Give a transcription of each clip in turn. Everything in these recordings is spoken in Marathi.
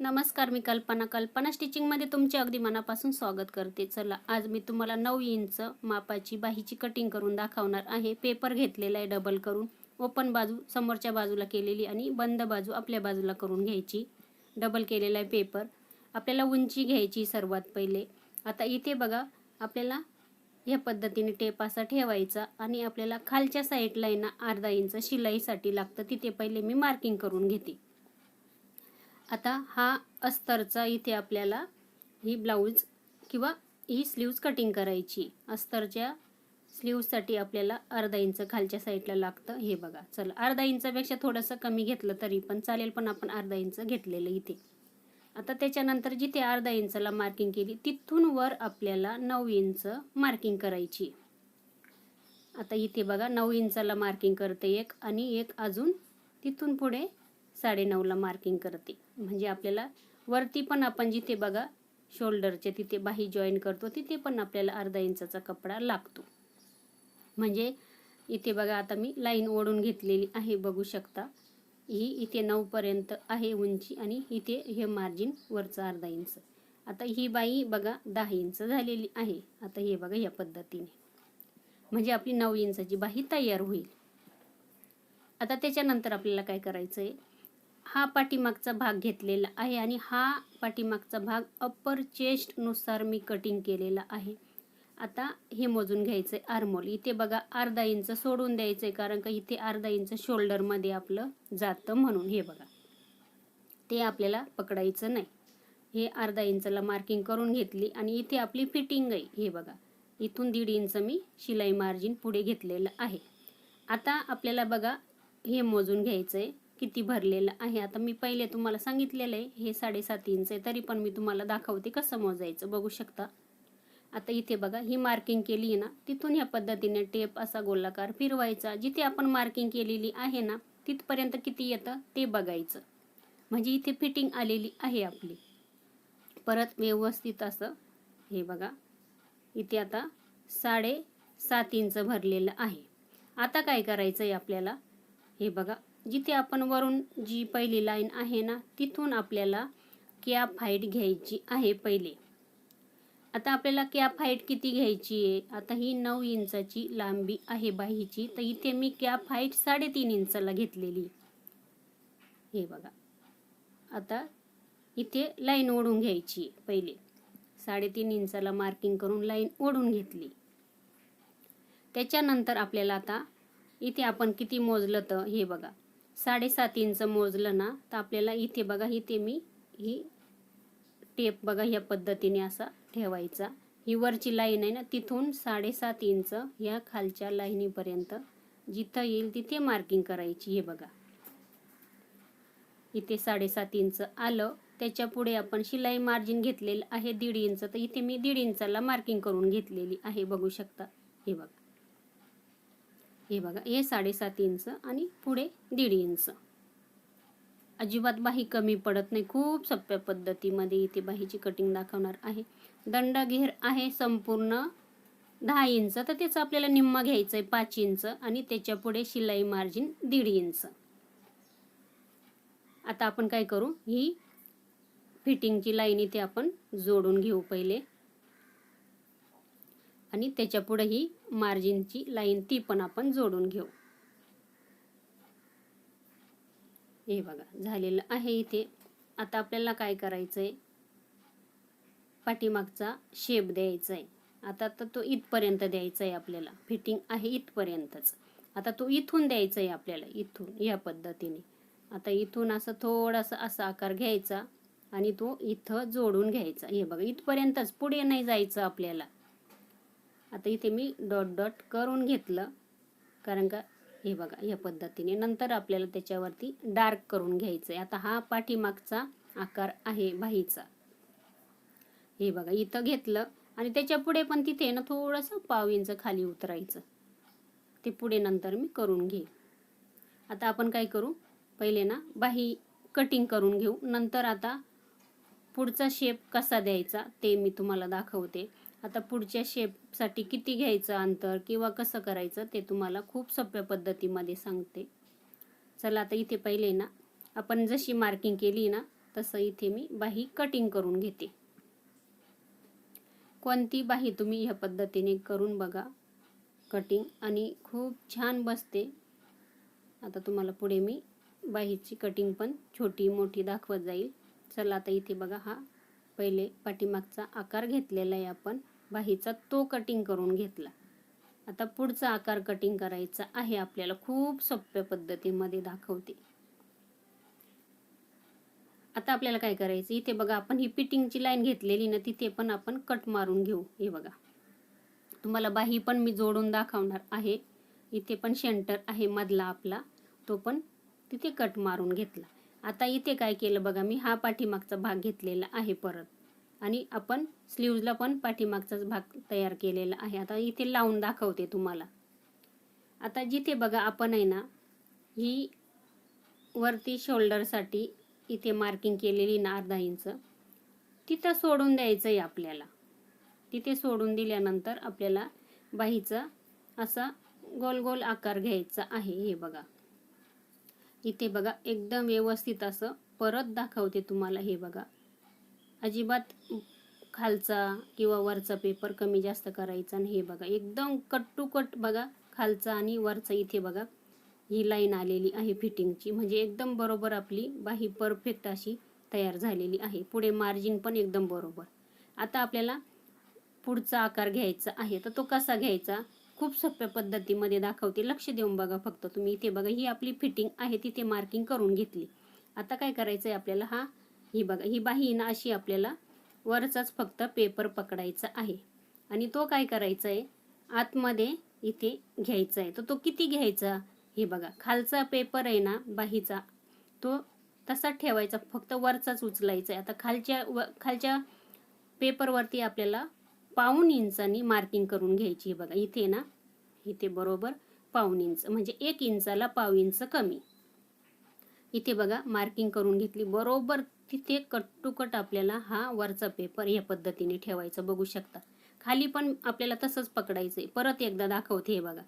नमस्कार मी कल्पना. कल्पना स्टिचिंगमध्ये तुमचे अगदी मनापासून स्वागत करते. चला आज मी तुम्हाला नऊ इंच मापाची बाहीची कटिंग करून दाखवणार आहे. पेपर घेतलेला आहे डबल करून. ओपन बाजू समोरच्या बाजूला केलेली आणि बंद बाजू आपल्या बाजूला करून घ्यायची. डबल केलेला आहे पेपर. आपल्याला उंची घ्यायची सर्वात पहिले. आता इथे बघा आपल्याला ह्या पद्धतीने टेप असा ठेवायचा आणि आपल्याला खालच्या साईडला आहे ना अर्धा इंच शिलाईसाठी लागतं. तिथे पहिले मी मार्किंग करून घेते. आता हा अस्तरचा इथे आपल्याला ही ब्लाऊज किंवा ही स्लीव्ज कटिंग करायची. अस्तरच्या स्लीव्जसाठी आपल्याला अर्धा इंच खालच्या साईडला लागतं. हे बघा. चला अर्धा इंचापेक्षा थोडंसं कमी घेतलं तरी पण चालेल पण आपण अर्धा इंच घेतलेलं इथे. आता त्याच्यानंतर जिथे अर्धा इंचला मार्किंग केली तिथून वर आपल्याला नऊ इंच मार्किंग करायची. आता इथे बघा नऊ इंचाला मार्किंग करते एक आणि एक अजून तिथून पुढे साडेनऊला मार्किंग करते. म्हणजे आपल्याला वरती पण आपण जिथे बघा शोल्डरचे तिथे बाही जॉईन करतो तिथे पण आपल्याला अर्धा इंचाचा कपडा लागतो. म्हणजे इथे बघा आता मी लाईन ओढून घेतलेली आहे बघू शकता. ही इथे नऊपर्यंत आहे उंची आणि इथे हे मार्जिन वरचं अर्धा इंच. आता ही बाई बघा दहा इंच झालेली आहे. आता हे बघा या पद्धतीने. म्हणजे आपली नऊ इंचाची बाही तयार होईल. आता त्याच्यानंतर आपल्याला काय करायचं आहे हा पाठीमागचा भाग घेतलेला आहे आणि हा पाठीमागचा भाग अप्पर चेस्टनुसार मी कटिंग केलेला आहे. आता हे मोजून घ्यायचं आहे आर्मोल इथे बघा अर्धा इंच सोडून द्यायचं आहे कारण का इथे अर्धा इंच शोल्डरमध्ये आपलं जातं म्हणून. हे बघा. ते आपल्याला पकडायचं नाही. हे अर्धा इंचला मार्किंग करून घेतली आणि इथे आपली फिटिंग आहे. हे बघा. इथून दीड इंच मी शिलाई मार्जिन पुढे घेतलेलं आहे. आता आपल्याला बघा हे मोजून घ्यायचं आहे किती भरलेलं आहे? आता मी पहिले तुम्हाला सांगितलेलं आहे हे साडेसात इंच आहे तरी पण मी तुम्हाला दाखवते कसं मोजायचं बघू शकता. आता इथे बघा ही मार्किंग केली आहे ना तिथून ह्या पद्धतीने टेप असा गोलाकार फिरवायचा. जिथे आपण मार्किंग केलेली आहे ना तिथपर्यंत किती येतं ते बघायचं. म्हणजे इथे फिटिंग आलेली आहे आपली. परत व्यवस्थित असं हे बघा. इथे आता साडे सात इंच भरलेलं आहे. आता काय करायचं आहे आपल्याला? हे बघा जिथे आपण वरून जी पहिली लाईन आहे ना तिथून आपल्याला कॅप हाईट घ्यायची आहे पहिले. आता आपल्याला कॅप हाईट किती घ्यायची आहे? आता ही नऊ इंचाची लांबी आहे बाहीची. तर इथे मी कॅप हाईट साडेतीन इंचाला घेतलेली. हे बघा. आता इथे लाईन ओढून घ्यायची पहिले. साडेतीन इंचाला मार्किंग करून लाईन ओढून घेतली. त्याच्यानंतर आपल्याला आता इथे आपण किती मोजलं तर हे बघा. साडेसात इंच मोजलं ना तर आपल्याला इथे बघा इथे मी ही टेप बघा ह्या पद्धतीने असा ठेवायचा. ही वरची लाईन आहे ना तिथून साडेसात इंच ह्या खालच्या लाईनीपर्यंत जिथं येईल तिथे मार्किंग करायची हे बघा. इथे साडेसात इंच आलं त्याच्या पुढे आपण शिलाई मार्जिन घेतलेलं आहे दीड इंच तर इथे मी दीड इंचाला मार्किंग करून घेतलेली आहे बघू शकता. हे बघा. हे बघा हे साडेसात इंच आणि पुढे दीड इंच. अजिबात बाही कमी पडत नाही खूप सोप्या पद्धतीमध्ये इथे बाहीची कटिंग दाखवणार आहे. दंड घेर आहे संपूर्ण दहा इंच तर त्याचं आपल्याला निम्मा घ्यायचं आहे पाच इंच आणि त्याच्या पुढे शिलाई मार्जिन दीड इंच. आता आपण काय करू? ही फिटिंगची लाईन इथे आपण जोडून घेऊ पहिले. आणि त्याच्या पुढे ही मार्जिनची लाईन ती पण आपण जोडून घेऊ. हे बघा झालेलं आहे इथे. आता आपल्याला काय करायचं आहे पाठीमागचा शेप द्यायचा आहे आता तर तो इथपर्यंत द्यायचा आहे आपल्याला. फिटिंग आहे इथपर्यंतच. आता तो इथून द्यायचा आहे आपल्याला इथून या पद्धतीने. आता इथून असं थोडासा असा आकार घ्यायचा आणि तो इथं जोडून घ्यायचा. हे बघा इथपर्यंतच पुढे नाही जायचं आपल्याला. आता इथे मी डॉट डॉट करून घेतलं. कारण का हे बघा या पद्धतीने नंतर आपल्याला त्याच्यावरती डार्क करून घ्यायचं आहे आता हा पाठीमागचा आकार आहे बाहीचा. हे बघा इथं घेतलं आणि त्याच्या पुढे पण तिथे ना थोडंसं पाव इंच खाली उतरायचं. ते पुढे नंतर मी करून घेईन आता आपण काय करू? पहिले ना बाही कटिंग करून घेऊ. नंतर आता पुढचा शेप कसा द्यायचा ते मी तुम्हाला दाखवते. आता पुढच्या शेपसाठी किती घ्यायचं अंतर किंवा कसं करायचं ते तुम्हाला खूप सोप्या पद्धतीमध्ये सांगते. चला आता इथे पहिले ना आपण जशी मार्किंग केली ना तसं इथे मी बाही कटिंग करून घेते. कोणती बाही तुम्ही ह्या पद्धतीने करून बघा. कटिंग आणि खूप छान बसते. आता तुम्हाला पुढे मी बाहीची कटिंग पण छोटी मोठी दाखवत जाईल. चला आता इथे बघा हा पहिले पाठीमागचा आकार घेतलेला आहे आपण. बाहीचा तो कटिंग करून घेतला. आता पुढचा आकार कटिंग करायचा आहे आपल्याला खूप सोप्या पद्धतीमध्ये दाखवते. आता आपल्याला काय करायचं इथे बघा आपण ही पिटिंगची लाईन घेतलेली ना तिथे पण आपण कट मारून घेऊ हे बघा. तुम्हाला बाही पण मी जोडून दाखवणार आहे. इथे पण सेंटर आहे मधला आपला तो पण तिथे कट मारून घेतला. आता इथे काय केलं बघा मी हा पाठीमागचा भाग घेतलेला आहे परत. आणि आपण स्लीव्जला पण पाठीमागचाच भाग तयार केलेला आहे. आता इथे लावून दाखवते तुम्हाला. आता जिथे बघा आपण आहे ना ही वरती शोल्डरसाठी इथे मार्किंग केलेली ना अर्धा इंच तिथं सोडून द्यायचं आहे आपल्याला. तिथे सोडून दिल्यानंतर आपल्याला बाहीचा असा गोल गोल आकार घ्यायचा आहे. हे बघा. इथे बघा एकदम व्यवस्थित असं परत दाखवते तुम्हाला. हे बघा. अजिबात खालचा किंवा वरचा पेपर कमी जास्त करायचा आणि हे बघा एकदम कट टू कट बघा खालचा आणि वरचा इथे बघा ही लाईन आलेली आहे फिटिंगची. म्हणजे एकदम बरोबर आपली बाही परफेक्ट अशी तयार झालेली आहे. पुढे मार्जिन पण एकदम बरोबर. आता आपल्याला पुढचा आकार घ्यायचा आहे तर तो कसा घ्यायचा? खूप सोप्या पद्धतीमध्ये दाखवते. लक्ष देऊन बघा फक्त तुम्ही. इथे बघा ही आपली फिटिंग आहे तिथे मार्किंग करून घेतली. आता काय करायचं आहे आपल्याला? हा ही बघा ही बाही ना अशी आपल्याला वरचाच फक्त पेपर पकडायचा आहे. आणि तो काय करायचा आहे आतमध्ये इथे घ्यायचा आहे तर तो किती घ्यायचा? हे बघा खालचा पेपर आहे ना बाहीचा तो तसाच ठेवायचा फक्त वरचाच उचलायचा आहे आता खालच्या व खालच्या पेपरवरती आपल्याला पाऊन इंचानी मार्किंग करून घ्यायची बघा. इथे ना इथे बरोबर पाऊन इंच म्हणजे एक इंचाला पाव इंच कमी. इथे बघा मार्किंग करून घेतली. बरोबर तिथे कट टू कट आपल्याला हा वरचा पेपर या पद्धतीने ठेवायचा. बघू शकता. खाली पण आपल्याला तसंच पकडायचं आहे परत एकदा दाखवते हे बघा.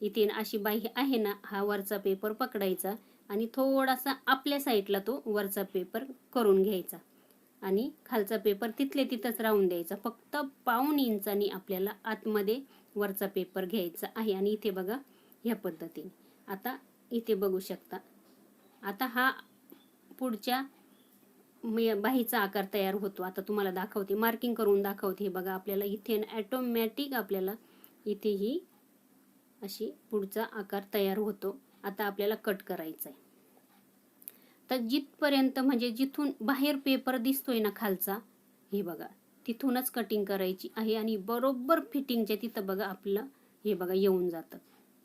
इथे अशी बाई आहे ना हा वरचा पेपर पकडायचा आणि थोडासा आपल्या साईडला तो वरचा पेपर करून घ्यायचा. आणि खालचा पेपर तिथले तिथंच राहून द्यायचा. फक्त पाऊन इंचानी आपल्याला आतमध्ये वरचा पेपर घ्यायचा आहे. आणि इथे बघा ह्या पद्धतीने. आता इथे बघू शकता. आता हा पुढच्या मी- बाहीचा आकार तयार होतो. आता तुम्हाला दाखवते. मार्किंग करून दाखवते. हे बघा आपल्याला इथे ॲटोमॅटिक आपल्याला इथे ही अशी पुढचा आकार तयार होतो. आता आपल्याला कट करायचा आहे तर जिथपर्यंत म्हणजे जिथून बाहेर पेपर दिसतोय ना खालचा हे बघा तिथूनच कटिंग करायची आहे आणि बरोबर फिटिंगच्या तिथं बघा आपलं हे बघा येऊन जातं.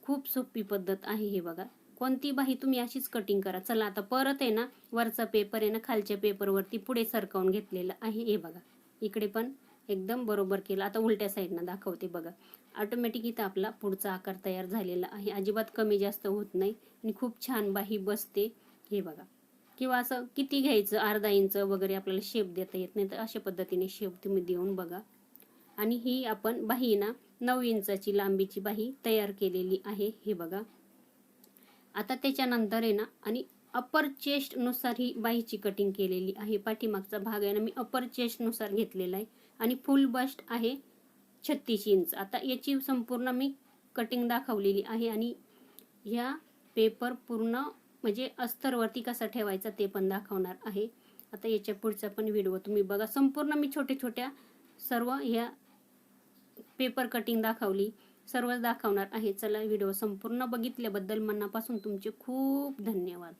खूप सोपी पद्धत आहे हे बघा. कोणती बाही तुम्ही अशीच कटिंग करा. चला आता परत आहे ना वरचा पेपर आहे ना खालच्या पेपरवरती पुढे सरकावून घेतलेलं आहे. हे बघा. इकडे पण एकदम बरोबर केलं. आता उलट्या साईडनं दाखवते बघा. ऑटोमॅटिक इथं आपला पुढचा आकार तयार झालेला आहे. अजिबात कमी जास्त होत नाही आणि खूप छान बाही बसते. हे बघा. किंवा असं किती घ्यायचं? अर्धा इंच वगैरे आपल्याला शेप देता येत नाही. तर अशा पद्धतीने शेप तुम्ही देऊन बघा. आणि ही आपण बाही ना नऊ इंचाची लांबीची बाही तयार केलेली आहे. हे बघा. आता त्याच्यानंतर आहे ना आणि अपर चेस्टनुसार ही बाहीची कटिंग केलेली आहे. पाठीमागचा भाग आहे ना मी अपर चेस्टनुसार घेतलेला आहे. आणि फुल बस्ट आहे छत्तीस इंच. आता याची संपूर्ण मी कटिंग दाखवलेली आहे. आणि ह्या पेपर पूर्ण म्हणजे अस्तरवरती कसा ठेवायचा ते पण दाखवणार आहे. आता याच्या पुढचा पण व्हिडिओ तुम्ही बघा. संपूर्ण मी छोट्या छोट्या सर्व ह्या पेपर कटिंग दाखवली. सर्वच दाखवणार आहे. चला व्हिडिओ संपूर्ण बघितल्याबद्दल मनापासून तुमचे खूप धन्यवाद.